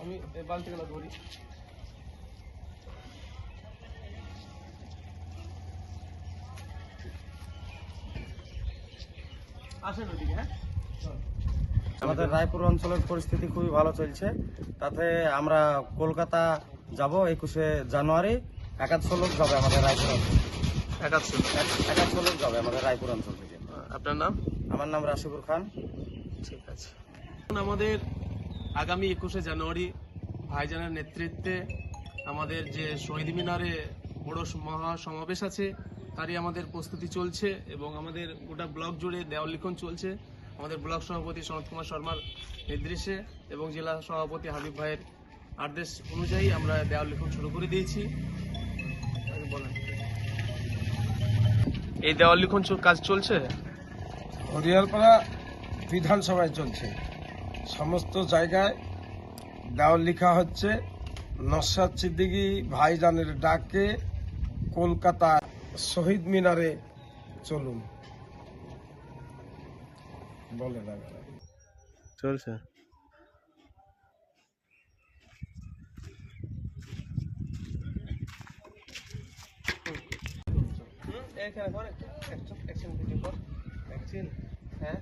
আমি বালতিগুলো ধরি। আসেন ওদিকে হ্যাঁ? আমাদের রায়পুর অঞ্চলের পরিস্থিতি খুবই ভালো চলছে। তাতে আমরা কলকাতা যাব একুশে জানুয়ারি। একাদশো লোক যাবে আমাদের রায়পুর অঞ্চল একাদশো লোক। যাবে আমাদের রায়পুর অঞ্চল থেকে। আপনার নাম? আমার নাম রাশিকুর খান। ঠিক আছে। আমাদের আগামী একুশে জানুয়ারি ভাইজানের নেতৃত্বে আমাদের যে শহীদ মিনারে বড় মহা সমাবেশ আছে, তারই আমাদের প্রস্তুতি চলছে এবং আমাদের গোটা ব্লক জুড়ে দেওয়াল লিখন চলছে। আমাদের ব্লক সভাপতি সনৎ কুমার শর্মার নির্দেশে এবং জেলা সভাপতি হাবিব ভাইয়ের আদেশ অনুযায়ী আমরা দেওয়াল লিখন শুরু করে দিয়েছি। এই দেওয়াল লিখন কাজ চলছে? হরিয়ালপাড়া বিধানসভায় চলছে। সমস্ত জায়গায় দেওয়াল লেখা হচ্ছে নসাদ সিদ্দিকী ভাইজানের ডাকে কলকাতা শহীদ মিনারে চলুন বলে চলছে এখানে কর অ্যাকশন ভিডিও কর অ্যাকশন হ্যাঁ